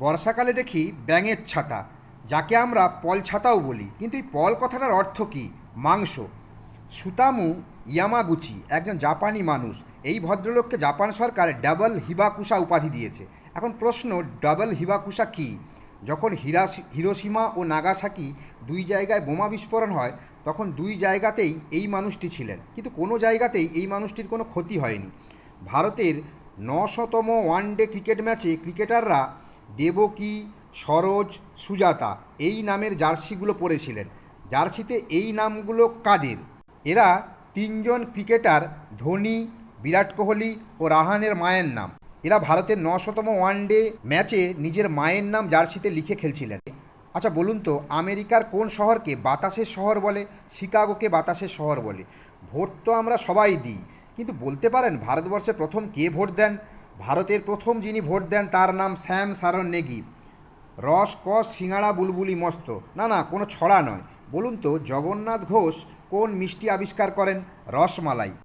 বর্ষাকালে দেখি ব্যাঙের ছাতা, যাকে আমরা পল ছাতাও বলি। কিন্তু এই পল কথাটার অর্থ কী? মাংস। সুতামু ইয়ামাগুচি, একজন জাপানি মানুষ। এই ভদ্রলোককে জাপান সরকার ডাবল হিবাকুসা উপাধি দিয়েছে। এখন প্রশ্ন, ডাবল হিবাকুসা কী? যখন হিরোসীমা ও নাগাসাকি দুই জায়গায় বোমা বিস্ফোরণ হয়, তখন দুই জায়গাতেই এই মানুষটি ছিলেন। কিন্তু কোনো জায়গাতেই এই মানুষটির কোনো ক্ষতি হয়নি। ভারতের নশতম ওয়ানডে ক্রিকেট ম্যাচে ক্রিকেটাররা দেবকী সরোজ সুজাতা, এই নামের জার্সিগুলো পরেছিলেন। জার্সিতে এই নামগুলো কাদের? এরা তিনজন ক্রিকেটার, ধোনি, বিরাট কোহলি ও রাহানের মায়ের নাম। এরা ভারতের নশতম ওয়ানডে ম্যাচে নিজের মায়ের নাম জার্সিতে লিখে খেলছিলেন। আচ্ছা বলুন তো, আমেরিকার কোন শহরকে বাতাসের শহর বলে, শিকাগোকে বাতাসের শহর বলে? ভোট তো আমরা সবাই দিই, কিন্তু বলতে পারেন ভারতবর্ষে প্রথম কে ভোট দেন? ভারতের প্রথম যিনি ভোট দেন তার নাম শ্যাম সারণ নেগি। রস, কস, সিঙাড়া, বুলবুলি, মস্ত। না না, কোনো ছড়া নয়। বলুন তো, জগন্নাথ ঘোষ কোন মিষ্টি আবিষ্কার করেন? রসমালাই।